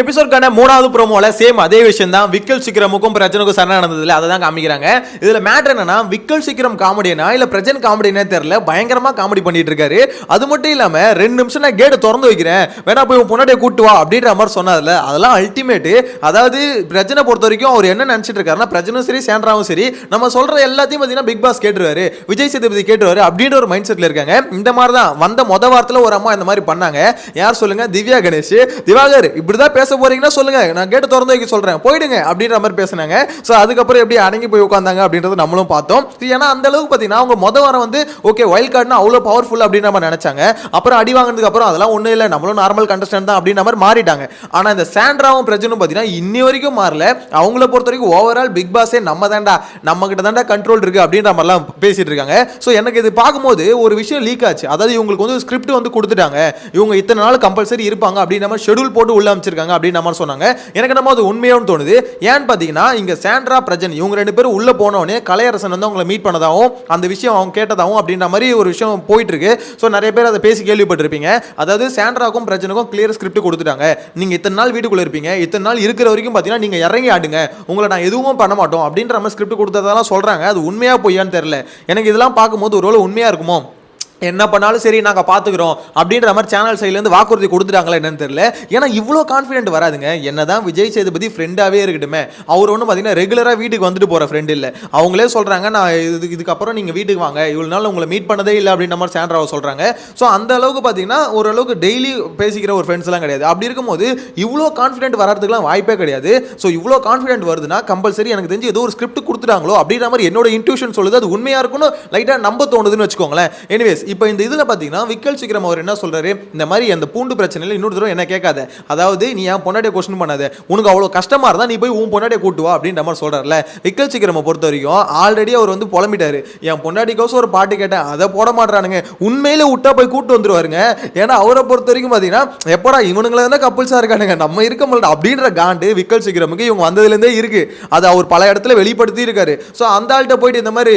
எபிசோட்கான மூணாவது ப்ரோமோல சேம் அதே விஷயம் தான் விக்கல் சிக்கிரமுக்கும் பிரச்சனைக்கும் சரண நடந்ததுல அதை தான் காமிக்கிறாங்க. இதில் மேட்டர் என்னன்னா விக்கல் சிக்கிரம் காமெடினா இல்லை பிரஜன் காமெடினே தெரியல பயங்கரமாக காமெடி பண்ணிட்டு இருக்காரு. அது மட்டும் இல்லாமல் ரெண்டு நிமிஷம் நான் கேட்டை திறந்து வைக்கிறேன். வேணா போய் உன் பொன்னாடியை கூட்டு வா அப்படின்ற மாதிரி சொன்னதில்ல அதெல்லாம் அல்டிமேட் அதாவது பிரச்சனை பொறுத்த வரைக்கும் அவர் என்ன நினச்சிட்டு இருக்காருன்னா பிரஜனும் சரி சேண்ட்ராவும் சரி நம்ம சொல்கிற எல்லாத்தையும் பார்த்தீங்கன்னா பிக் பாஸ் கேட்டுருவாரு விஜய் சேதுபதி கேட்டுருவாரு அப்படின்ற ஒரு மைண்ட் செட்டில் இருக்காங்க. இந்த மாதிரி தான் வந்த மொத வாரத்தில் ஒரு அம்மா இந்த மாதிரி பண்ணாங்க. யார் சொல்லுங்க? திவ்யா கணேஷ். திவாகர் இப்படிதான் பேச போறீங்கன்னா சொல்லுங்க. நான் கேட்டு திறந்து வைக்க சொல்றேன். போயிடுங்க அப்படின்ற மாதிரி பேசுனாங்க. ஸோ அதுக்கப்புறம் எப்படி அடங்கி போய் உட்காந்தாங்க அப்படின்றத நம்மளும் பார்த்தோம். ஏன்னா அந்த அளவுக்கு பார்த்தீங்கன்னா அவங்க மொத வாரம் வந்து ஓகே வைல்ட் கார்டுனா அவ்வளோ பவர்ஃபுல் அப்படின்னு நம்ம நினைச்சாங்க. அப்புறம் அடி வாங்கினதுக்கு அப்புறம் அதெல்லாம் ஒன்றும் இல்லை. நம்மளும் நார்மல் கண்டஸ்டன்ட் தான் அப்படின்ற மாதிரி மாறிட்டாங்க. ஆனால் இந்த சாண்ட்ராவும் பிரஜனும் பார்த்தீங்கன்னா இன்னி வரைக்கும் மாறல. அவங்கள பொறுத்த வரைக்கும் ஓவரால் பிக் பாஸே நம்ம தான்டா. நம்ம கிட்ட தான்டா கண்ட்ரோல் இருக்கு அப்படின்ற மாதிரிலாம் பேசிட்டு இருக்காங்க. ஸோ எனக்கு இது பார்க்கும்போது ஒரு விஷயம் லீக் ஆச்சு. அதாவது இவங்களுக்கு வந்து ஸ்கிரிப்ட் வந்து கொடுத்துட்டாங்க. இவங்க இத்தனை நாள் கம்பல்சரி இருப்பாங்க அப்படின்ற மாதிரி ஷெடியூல் போட்டு உள்ள அமைச்சிருக்காங்க அப்படின்னு நம்ம சொன்னாங்க. எனக்கு என்னமோ அது உண்மையானு தோணுது. ஏன்னு பார்த்தீங்கன்னா இங்க சாண்ட்ரா பிரஜன் இவங்க ரெண்டு பேரும் உள்ள போனோடனே கலையரசன் வந்து அவங்களை மீட் பண்ணதாகவும் அந்த விஷயம் அவங்க கேட்டதாகவும் அப்படின்ற மாதிரி ஒரு விஷயம் போயிட்டு இருக்கு ஸோ நிறைய பேர் அதை பேசி கேள்விப்பட்டிருப்பீங்க. அதாவது சாண்ட்ராக்கும் பிரஜனுக்கும் கிளியர் ஸ்கிரிப்ட் கொடுத்துட்டாங்க. நீங்க இத்தனை நாள் வீட்டுக்குள்ள இருப்பீங்க. இத்தனை நாள் இருக்கிற வரைக்கும் பார்த்தீங்கன்னா நீங்க இறங்கி ஆடுங்க. உங்களை நான் எதுவும் பண்ண மாட்டோம் அப்படின்ற மாதிரி ஸ்கிரிப்ட் கொடுத்ததெல்லாம் சொல்றாங்க. அது உண்மையா பொய்யான்னு தெரியல. எனக்கு இதெல்லாம் பார்க்கும்போது ஒரு உண்மையா இருக்குமோ? என்ன பண்ணாலும் சரி நாங்கள் பார்த்துக்குறோம் அப்படின்ற மாதிரி சேனல் சைட்லேருந்து வாக்குறுதி கொடுத்துட்டாங்களா என்னன்னு தெரியல. ஏன்னா இவ்வளோ கான்ஃபிடென்ட் வராதுங்க. என்ன தான் விஜய் சேதுபதி ஃப்ரெண்டாகவே இருக்கட்டுமே அவர் ஒன்றும் பார்த்தீங்கன்னா ரெகுலராக வீட்டுக்கு வந்துட்டு போகிற ஃப்ரெண்டு இல்லை. அவங்களே சொல்கிறாங்க நான் இது இதுக்கப்புறம் நீங்கள் வீட்டுக்கு வாங்க. இவ்வளோ நாள் உங்களை மீட் பண்ணதே இல்லை அப்படின்ற மாதிரி சாண்ட்ராவை சொல்கிறாங்க ஸோ அந்த அளவுக்கு பார்த்தீங்கன்னா ஓரளவுக்கு டெய்லி பேசிக்கிற ஒரு ஃப்ரெண்ட்ஸ்லாம் கிடையாது. அப்படி இருக்கும்போது இவ்வளோ கான்ஃபிடென்ட் வர்றதுக்குலாம் வாய்ப்பே கிடையாது. ஸோ இவ்வளோ கான்ஃபிடென்ட் வருதுன்னா கம்பல்சரி எனக்கு தெரிஞ்சு ஏதோ ஒரு ஸ்கிரிப்ட் கொடுத்துட்டாங்களோ அப்படின்ற மாதிரி என்னோட இன்ட்யூஷன் சொல்லுது. அது உண்மையாக இருக்கும்னு லைட்டாக நம்ப தோணுதுன்னு வச்சுக்கோங்களேன். எனிவேஸ் இப்போ இந்த இதில் பார்த்தீங்கன்னா விக்கல் சீக்கிரம் அவர் என்ன சொல்கிறாரு இந்த மாதிரி அந்த பூண்டு பிரச்சனையில் இன்னொரு தடவை என்ன கேட்காத. அதாவது நீ என் பொன்னாடியை கொஸ்டின் பண்ணாத. உனக்கு அவ்வளோ கஷ்டமாக இருந்தால் நீ போய் உன் பொன்னாடியை கூட்டுவா அப்படின்ற மாதிரி சொல்கிறார்ல விக்கல் சீக்கிரமை பொறுத்த வரைக்கும் ஆல்ரெடி அவர் வந்து புலம்பிட்டாரு. என் பொன்னாடிக்கோசம் ஒரு பாட்டு கேட்டேன். அதை போட மாட்டானுங்க உண்மையில விட்டா போய் கூட்டு வந்துருவாருங்க. ஏன்னா அவரை பொறுத்த வரைக்கும் பார்த்தீங்கன்னா எப்படா இவனுங்களை தான் கப்புள்ஸாக இருக்கானுங்க. நம்ம இருக்க முடியல அப்படின்ற காண்டு விக்கல் சீக்கிரமுக்கு இவங்க வந்ததுலேருந்தே இருக்கு. அதை அவர் பல இடத்துல வெளிப்படுத்தி இருக்காரு ஸோ அந்த ஆள்கிட்ட போயிட்டு இந்த மாதிரி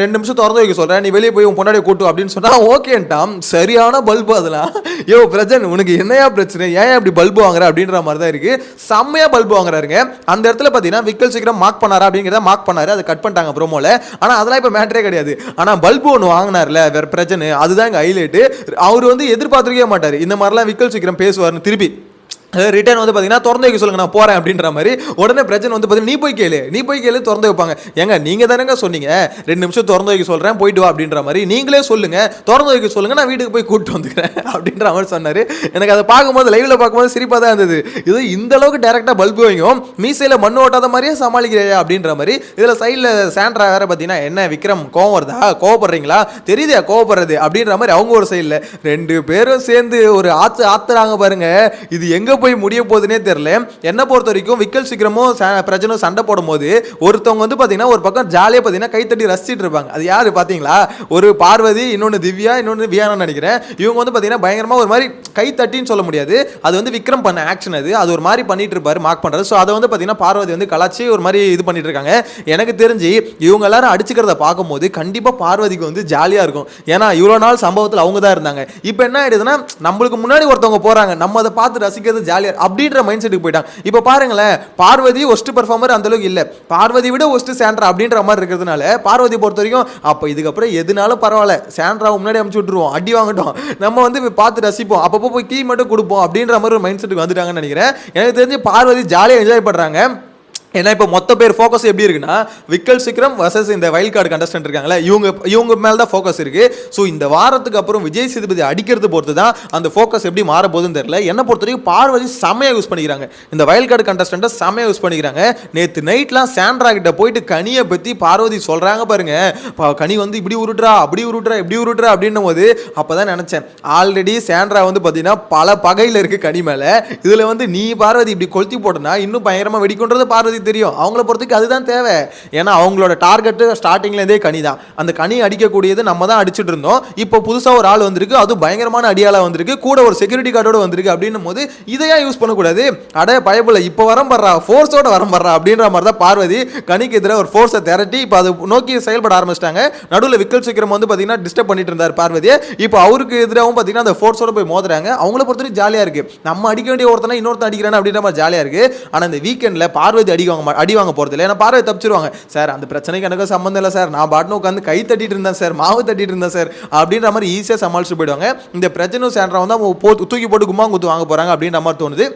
ரெண்டு நிமிஷம் திறந்து வைக்க சொல்கிறேன் நீ வெளியே போய் உன் பொன்னாடியை கூட்டு அப்படின்னு சொன்னால் ஓகேன்ட்டான் சரியான பல்பு அதெல்லாம் யோ பிரஜன் உனக்கு என்னையா பிரச்சனை? ஏன் இப்படி பல்பு வாங்குற? அப்படின்ற மாதிரி தான் இருக்குது செம்மையா பல்பு வாங்குறாருங்க. அந்த இடத்துல பார்த்தீங்கன்னா விக்கல் சீக்கிரம் மார்க் பண்ணாரா அப்படிங்கிறத மார்க் பண்ணாரு. அதை கட் பண்ணிட்டாங்க ப்ரோமோல ஆனால் அதெல்லாம் இப்போ மேட்டரே கிடையாது. ஆனால் பல்பு ஒன்று வாங்கினார்ல வேறு பிரச்சனை அதுதான் எங்கள் ஹைலைட்டு அவர் வந்து எதிர்பார்த்துருக்கவே மாட்டார். இந்த மாதிரிலாம் விக்கல் சீக்கிரம் பேசுவார்னு திருப்பி. ரிட்டர்ன் வந்து பார்த்தீங்கன்னா திறந்து வைக்க சொல்லுங்க நான் போகிறேன் அப்படின்ற மாதிரி. உடனே பிரச்சனை வந்து பார்த்தீங்கன்னா நீ போய் கேளு நீ போய் கேளு திறந்து வைப்பாங்க. ஏங்க நீங்கள் தானேங்க சொன்னீங்க? ரெண்டு நிமிஷம் திறந்து வைக்க சொல்கிறேன் போயிட்டு வா அப்படின்ற மாதிரி. நீங்களே சொல்லுங்க திறந்து வைக்க சொல்லுங்க நான் வீட்டுக்கு போய் கூப்பிட்டு வந்துக்கிறேன் அப்படின்ற மாதிரி சொன்னார். எனக்கு அதை பார்க்கும்போது லைவ்ல பார்க்கும்போது சிரிப்பாக தான் இருந்தது. இது இந்த அளவுக்கு டேரக்டா பல்பு வைக்கும் மீசையில் மண் ஓட்டாத மாதிரியே சமாளிக்கிறியா அப்படின்ற மாதிரி. இதில் சைடில் சாண்ட்ரா வேற பார்த்தீங்கன்னா என்ன விக்ரம் கோவம் வருதா? கோவப்படுறீங்களா? தெரியுதா கோவப்படுறது அப்படின்ற மாதிரி அவங்க ஒரு சைடில் ரெண்டு பேரும் சேர்ந்து ஒரு ஆத்து ஆத்துறாங்க பாருங்க. இது எங்க போய் முடிய போகுதுன்னே தெரியல. என்ன பொறுத்த வரைக்கும் விக்கல் சீக்கிரமும் ச- சண்டை சண்டை போடும்போது ஒருத்தவங்க வந்து பார்த்தீங்கன்னா ஒரு பக்கம் ஜாலியாக பார்த்தீங்கன்னா கைத்தட்டி ரசிச்சிட்டு இருப்பாங்க. அது யார் பார்த்தீங்களா ஒரு பார்வதி இன்னொன்று திவ்யா இன்னொன்று வியானான்னு நினைக்கிறேன். இவங்க வந்து பார்த்தீங்கன்னா பயங்கரமாக ஒரு மாதிரி கைத்தட்டின்னு சொல்ல முடியாது. அது வந்து விக்ரம் பண்ண ஆக்ஷன் அது. அது ஒரு மாதிரி பண்ணிட்டு இருப்பாரு மார்க் பண்ணுறது ஸோ அதை வந்து பார்த்தீங்கன்னா பார்வதி வந்து கலாச்சி ஒரு மாதிரி இது பண்ணிட்டு இருக்காங்க. எனக்கு தெரிஞ்சு இவங்க எல்லாரும் அடிச்சுக்கிறத பார்க்கும்போது கண்டிப்பாக பார்வதிக்கு வந்து ஜாலியாக இருக்கும். ஏன்னா இவ்வளோ நாள் சம்பவத்தில் அவங்க தான் இருந்தாங்க. இப்போ என்ன ஆயிடுதுன்னா நம்மளுக்கு முன்னாடி ஒருத்தவங்க போகிறாங்க நம்ம அதை பார்த்து ரசிக்கிறது ஜாலியாக அப்படின்ற மைண்ட் செட்டுக்கு போயிட்டாங்க இப்போ பாருங்களேன் பார்வதி ஒஸ்ட் பெர்ஃபார்மர் அந்த அளவுக்கு இல்லை. பார்வதி விட ஒஸ்ட் சாண்ட்ரா அப்படின்ற மாதிரி இருக்கிறதுனால பார்வதி பொறுத்த வரைக்கும் அப்போ இதுக்கப்புறம் எதுனாலும் பரவாயில்ல. சாண்ட்ராவை முன்னாடி அமுச்சு விட்டுருவோம். அடி வாங்கட்டும். நம்ம வந்து பார்த்து ரசிப்போம். அப்பப்போ போய் கீ மட்டும் கொடுப்போம் அப்படின்ற மாதிரி ஒரு மைண்ட் செட்டுக்கு வந்துட்டாங்கன்னு நினைக்கிறேன். எனக்கு தெரிஞ்சு பார்வதி ஜாலியாக என்ஜாய் பண்ணுறாங்க ஏன்னா இப்போ மொத்த பேர் ஃபோக்கஸ் எப்படி இருக்குன்னா விக்கல் சிக்ரம் வர்சஸ் இந்த வைல்ட் கார்டு கண்டஸ்டன்ட் இருக்காங்களே இவங்க இவங்க மேலே தான் ஃபோக்கஸ் இருக்குது ஸோ இந்த வாரத்துக்கு அப்புறம் விஜய் சேதுபதி அடிக்கிறது பொறுத்து தான் அந்த ஃபோக்கஸ் எப்படி மாற போகுதுன்னு தெரியல. என்ன பொறுத்த வரைக்கும் பார்வதி செமையாக யூஸ் பண்ணிக்கிறாங்க. இந்த வைல்ட் கார்டு கண்டஸ்டண்ட்டை செமையாக யூஸ் பண்ணிக்கிறாங்க. நேற்று நைட்லாம் சாண்ட்ரா கிட்ட போயிட்டு கனியை பற்றி பார்வதி சொல்கிறாங்க பாருங்க. கனி வந்து இப்படி உருட்டுறா அப்படி உருட்டுறா இப்படி உருட்டுறா அப்படின்னும் போது அப்போ தான் நினச்சேன். ஆல்ரெடி சாண்ட்ரா வந்து பார்த்தீங்கன்னா பல பகையில் இருக்குது கனி மேலே. இதில் வந்து நீ பார்வதி இப்படி கொளுத்தி போட்டனா இன்னும் பயங்கரமாக வெடிக்கின்றது பார்வதி பார்வதி தெரியும். அவங்கள பொறுத்துக்கு அதுதான் தேவை. ஏன்னா அவங்களோட டார்கெட்டு ஸ்டார்டிங்லேருந்தே கனி தான். அந்த கனி அடிக்கக்கூடியது நம்ம தான் அடிச்சுட்டு இருந்தோம். இப்போ புதுசாக ஒரு ஆள் வந்திருக்கு. அது பயங்கரமான அடியாளா வந்திருக்கு. கூட ஒரு செக்யூரிட்டி கார்டோட வந்திருக்கு அப்படின்னும் போது இதையா யூஸ் பண்ணக்கூடாது. அட பயப்புல இப்போ வரம் படுறா ஃபோர்ஸோட வரம் படுறா அப்படின்ற மாதிரி தான் பார்வதி கனிக்கு எதிராக ஒரு ஃபோர்ஸை திரட்டி இப்போ அதை நோக்கி செயல்பட ஆரம்பிச்சிட்டாங்க. நடுவில் விக்கல் சீக்கிரம் வந்து பார்த்தீங்கன்னா டிஸ்டர்ப் பண்ணிட்டு இருந்தார் பார்வதியை இப்போ அவருக்கு எதிராகவும் பார்த்தீங்கன்னா அந்த ஃபோர்ஸோட போய் மோதுறாங்க. அவங்கள பொறுத்தவரைக்கும் ஜாலியாக இருக்கு. நம்ம அடிக்க வேண்டிய ஒருத்தனா இன்னொருத்தன் அடிக்கிறானே அப்படின்ற மாதிரி ஜாலியாக இருக்கு. ஆனால் இந்த வீக்கெண்டில் பார்வதி அடிக்க வாங்க அடி வாங்க போகிறதில்ல ஏன்னா பார்வை தப்பிச்சிருவாங்க. சார் அந்த பிரச்சனைக்கு எனக்கு சம்மந்தம் இல்லை சார். நான் பாட்டுன்னு உட்காந்து கை தட்டிட்டு இருந்தேன் சார். மாவு தட்டிட்டு இருந்தேன் சார். அப்படின்ற மாதிரி ஈஸியாக சமாளிச்சு போயிடுவாங்க. இந்த பிரச்சனை சேன்றா வந்து அவங்க போ தூக்கி போட்டு கும்மா குத்து வாங்க போகிறாங்க அப்படின்ற மாதிரி தோணுது.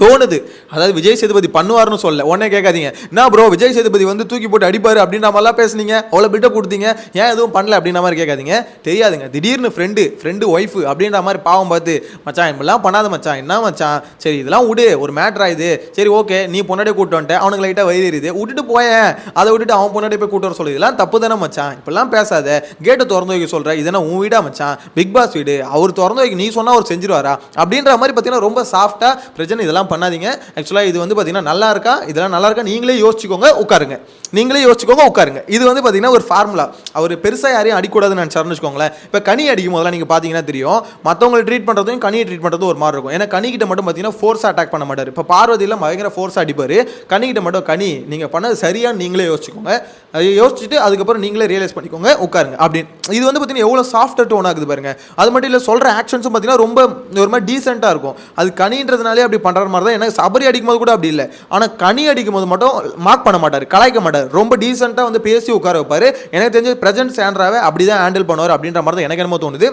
தோணுது. அதாவது விஜய் சேதுபதி பண்ணுவார்னு சொல்ல உடனே கேட்காதீங்க. என்ன ப்ரோ விஜய் சேதுபதி வந்து தூக்கி போட்டு அடிப்பாரு? அப்படின்ற மாதிரிலாம் பேசுனீங்க. அவ்வளோ பில்டப் கொடுத்தீங்க. ஏன் எதுவும் பண்ணல அப்படின்ற மாதிரி கேட்காதீங்க. தெரியாதுங்க. திடீர்னு ஃப்ரெண்டு ஃப்ரெண்டு ஒய்ஃபு அப்படின்ற மாதிரி பாவம் பார்த்து மச்சான் இப்படிலாம் பண்ணாத மச்சான். என்ன மச்சான்? சரி இதெல்லாம் விடு. ஒரு மேட்ரா இது. சரி ஓகே நீ பொன்னாடியே கூட்டு வந்துட்டேன் அவனுக்கு லைட்டாக வயிறு விட்டுட்டு போயேன். அதை விட்டுட்டு அவன் பொன்னாடி போய் கூட்டு வர சொல்லி. இதெல்லாம் தப்பு தானே மச்சான். இப்படிலாம் பேசாத. கேட்டை திறந்து வைக்க சொல்கிறேன் இதெல்லாம் உன் வீடா மச்சான்? பிக் பாஸ் வீடு. அவர் திறந்து வைக்க நீ சொன்னால் அவர் செஞ்சிருவாரா? அப்படின்ற மாதிரி பார்த்தீங்கன்னா ரொம்ப சாஃப்டாக பிரச்சனை இதெல்லாம் பண்ணாதீங்க. ஆக்சுவலாக இது வந்து பார்த்தீங்கன்னா நல்லா இருக்கா? இதெல்லாம் நல்லா இருக்கா? நீங்களே யோசிச்சுக்கோங்க உட்காருங்க. நீங்களே யோசிச்சுக்கோங்க உட்காருங்க. இது வந்து பார்த்தீங்கன்னா ஒரு ஃபார்முலா அவர் பெருசாக யாரையும் அடிக்கூடாதுன்னு நினச்சாருன்னு வச்சுக்கோங்களேன். இப்போ கனி அடிக்கும் போதெல்லாம் நீங்கள் பார்த்தீங்கன்னா தெரியும் மற்றவங்களை ட்ரீட் பண்ணுறதும் கனியை ட்ரீட் பண்ணுறதும் ஒரு மாதிரி இருக்கும். ஏன்னா கனிக்கிட்ட மட்டும் பார்த்தீங்கன்னா ஃபோர்ஸாக அட்டாக் பண்ண மாட்டார். இப்போ பார்வதியில் பயங்கர ஃபோர்ஸாக அடிப்பார். கனிக்கிட்ட மட்டும் கனி நீங்கள் பண்ணது சரியான்னு நீங்களே யோசிச்சுக்கோங்க. அதை யோசிச்சுட்டு அதுக்கப்புறம் நீங்களே ரியலைஸ் பண்ணிக்கோங்க உட்காருங்க. அப்படின்னு. இது வந்து பார்த்தீங்கன்னா எவ்வளோ சாஃப்டர் டோன் ஆகுது பாருங்க. அது மட்டும் இல்லை சொல்கிற ஆக்ஷன்ஸும் பார்த்தீங்கன்னா ரொம்ப ஒரு மாதிரி டீசெண்டாக இருக்கும். அது கனின்றதுனாலே அப்படி பண்ணுற மாதிரி தான் எனக்கு சபரி அடிக்கும்போது கூட அப்படி இல்லை. ஆனால் கனி அடிக்கும்போது மட்டும் மார்க் பண்ண மாட்டார் கலாய்க்க மாட்டார். ரொம்ப டீசெண்டாக வந்து பேசி உட்கார வைப்பார். எனக்கு தெரிஞ்சு பிரசன்ட் சேண்ட்ராவை அப்படி தான் ஹேண்டில் பண்ணுவார் அப்படின்ற மாதிரி தான் எனக்கு என்னமோ தோணுது.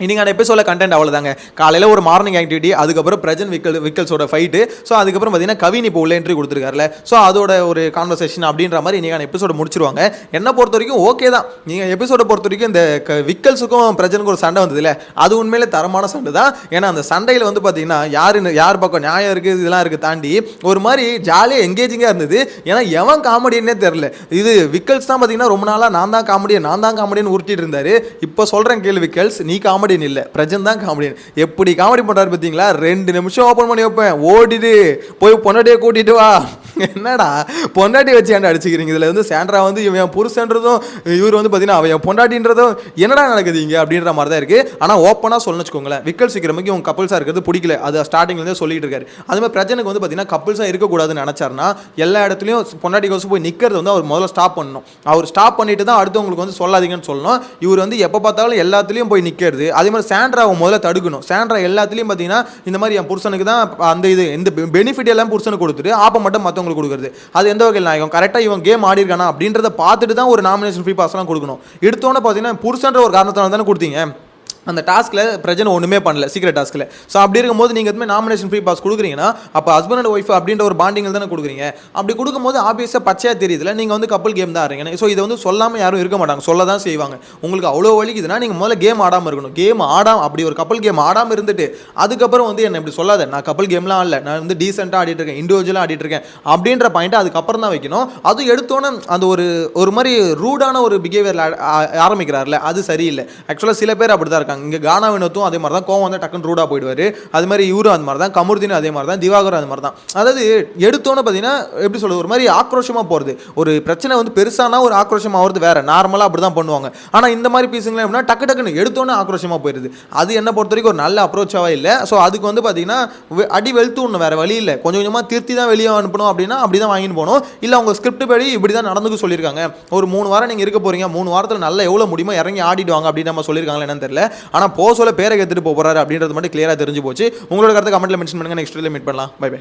இன்னைக்கான எபிசோட கண்டென்ட் அவ்வளோதாங்க காலையில் ஒரு மார்னிங் ஆக்டிவிட்டி அதுக்கப்புறம் பிரஜன் விக்கல் விக்கல்ஸோட ஃபைட்டு ஸோ அதுக்கப்புறம் பார்த்தீங்கன்னா கவின் இப்போ உள்ள என்ட்ரி கொடுத்துருக்காருல. ஸோ அதோட ஒரு கான்வர்சேஷன் அப்படின்ற மாதிரி இன்னைக்கான எபிசோட முடிச்சிருவாங்க. என்ன பொறுத்த வரைக்கும் ஓகே தான். நீங்கள் எபிசோட பொறுத்த வரைக்கும் இந்த க- விக்கல்ஸுக்கும் பிரஜனுக்கும் ஒரு சண்டை வந்ததுல அது உண்மையிலே தரமான சண்டை தான். ஏன்னா அந்த சண்டையில் வந்து பார்த்தீங்கன்னா யார் யார் பக்கம் நியாயம் இருக்குது இதெல்லாம் இருக்குது தாண்டி ஒரு மாதிரி ஜாலியாக எங்கேஜிங்காக இருந்தது. ஏன்னா எவன் காமெடின்னே தெரில இது விக்கல்ஸ் தான் பார்த்தீங்கன்னா ரொம்ப நாளாக நான் தான் காமெடியை நான் தான் காமெடின்னு உருட்டிட்டு இருந்தார். இப்போ சொல்கிறேன் கேள்வி விக்கல்ஸ் நீ காமெடி காமெடின்னு இல்லை. பிரஜன் தான் காமெடியன் எப்படி காமெடி பண்ணுறாரு பார்த்தீங்களா ரெண்டு நிமிஷம் ஓப்பன் பண்ணி வைப்பேன். ஓடிடு. போய் பொன்னாட்டியை கூட்டிட்டு வா. என்னடா பொண்டாட்டி வச்சு ஏன்டா அடிச்சுக்கிறீங்க? இதில் வந்து சேண்ட்ரா வந்து இவன் என் புருஷன்றதும் இவர் வந்து பார்த்தீங்கன்னா அவன் என் பொண்டாட்டின்றதும் என்னடா நடக்குது இங்கே அப்படின்ற மாதிரி தான் இருக்குது ஆனால் ஓப்பனாக சொல்லணும் வச்சுக்கோங்களேன். விக்கல் சீக்கிரமைக்கு இவங்க கப்பல்ஸாக இருக்கிறது பிடிக்கல. அது ஸ்டார்டிங்லேருந்து சொல்லிட்டு இருக்காரு. அது மாதிரி பிரச்சனைக்கு வந்து பார்த்தீங்கன்னா கப்பல்ஸாக இருக்கக்கூடாதுன்னு நினச்சாருன்னா எல்லா இடத்துலையும் பொண்டாட்டி கோசம் போய் நிற்கிறது வந்து அவர் முதல்ல ஸ்டாப் பண்ணணும். அவர் ஸ்டாப் பண்ணிட்டு தான் அடுத்தவங்களுக்கு வந்து சொல்லாதீங்கன்னு சொல்லணும். இவர் வந்து எப்போ பார்த்தாலும் எல்லாத்துலேயும் போய் நிற்கிறது அதே மாதிரி சாண்ட்ராவை முதல்ல தடுக்கணும். சாண்ட்ரா எல்லாத்துலேயும் பார்த்தீங்கன்னா இந்த மாதிரி என் புருஷனுக்கு தான் அந்த இது இந்த பெனிஃபிட் எல்லாம் புருஷனுக்கு கொடுத்துட்டு ஆப்ப மட்டும் மற்றவங்க மற்றவங்களுக்கு கொடுக்குறது. அது எந்த வகையில் நாயகம்? கரெக்டாக இவன் கேம் ஆடி இருக்கானா? அப்படின்றத பார்த்துட்டு தான் ஒரு நாமினேஷன் ஃப்ரீ பாஸ்லாம் கொடுக்கணும். எடுத்தோன்னே பார்த்தீங்கன்னா புருஷன்ற ஒரு காரணத்தினால தானே கொடுத்தீங்க? அந்த டாஸ்க்கில் பிரச்சனை ஒன்றுமே பண்ணல சீக்கிரம் டாஸ்க்கில் ஸோ அப்படி இருக்கும்போது நீங்கள் எதுவுமே நாமினேஷன் ஃப்ரீ பாஸ் கொடுக்குறீங்கன்னா அப்போ ஹஸ்பண்ட் அண்ட் ஒய்ஃப் அப்படின்ற ஒரு பாண்டிங்கில் தானே கொடுக்குறீங்க. அப்படி கொடுக்கும்போது ஆப்வியஸாக பச்சையாக தெரியுதுல நீங்கள் வந்து கப்பல் கேம் தான் ஆடுறீங்க ஸோ இதை வந்து சொல்லாமல் யாரும் இருக்க மாட்டாங்க சொல்ல தான் செய்வாங்க. உங்களுக்கு அவ்வளோ வலிக்குதுன்னா நீங்கள் முதல்ல கேம் ஆடாமல் இருக்கணும். கேம் ஆடாம் அப்படி ஒரு கப்பல் கேம் ஆடாமல் இருந்துட்டு அதுக்கப்புறம் வந்து என்ன இப்படி சொல்லாத நான் கப்பல் கேம்லாம் ஆடல நான் வந்து டீசெண்டாக ஆடிட்டு இருக்கேன் இண்டிவிஜுவலாக ஆடிட்டு இருக்கேன் அப்படின்ற பாயிண்ட்டை அதுக்கப்புறம் தான் வைக்கணும். அது எடுத்தோன்னே அந்த ஒரு ஒரு மாதிரி ரூடான ஒரு பிஹேவியரில் ஆரம்பிக்கிறார்ல அது சரியில்லை. ஆக்சுவலாக சில பேர் அப்படி தான் இருக்காங்க. இங்கே கானா வினோத்தும் அதே மாதிரி தான் கோவம் வந்து டக்குன்னு ரூடாக போயிடுவார். அது மாதிரி இவரும் அது மாதிரி தான் கமுர்தினும் அதே மாதிரி தான் திவாகரும் அது மாதிரி தான் அதாவது எடுத்தோன்னே பார்த்தீங்கன்னா எப்படி சொல்கிறது ஒரு மாதிரி ஆக்ரோஷமாக போகிறது ஒரு பிரச்சனை வந்து பெருசானா ஒரு ஆக்ரோஷம் ஆகிறது வேறு. நார்மலாக அப்படி தான் பண்ணுவாங்க. ஆனால் இந்த மாதிரி பீஸுங்களாம் எப்படின்னா டக்கு டக்குன்னு எடுத்தோன்னே ஆக்ரோஷமாக போயிடுது அது என்ன பொறுத்த வரைக்கும் ஒரு நல்ல அப்ரோச்சாகவே இல்லை. ஸோ அதுக்கு வந்து பார்த்தீங்கன்னா வெ- அடி வெளுத்து ஒன்று வேறு வழி இல்லை. கொஞ்சம் கொஞ்சமாக திருத்தி தான் வெளியே அனுப்பணும் அப்படின்னா அப்படி தான் வாங்கிட்டு போகணும். இல்லை அவங்க ஸ்கிரிப்ட் படி இப்படி தான் நடந்துக்க சொல்லியிருக்காங்க. ஒரு மூணு வாரம் நீங்கள் இருக்க போறீங்க. மூணு வாரத்தில் நல்லா எவ்வளோ முடியுமோ இறங்கி ஆடிடுவாங்க அப்படின்னு நம்ம சொல்லியிருக்காங்களா என்னன்னு தெரியல. ஆனால் போ சொல்ல பேரை எடுத்துட்டு போகிறாரு அப்படின்றது மட்டும் கிளியராக தெரிஞ்சு போச்சு. உங்களோட கருத்து கமெண்ட்ல மென்ஷன் பண்ணுங்க. நெக்ஸ்ட் மீட் பண்ணலாம். Bye bye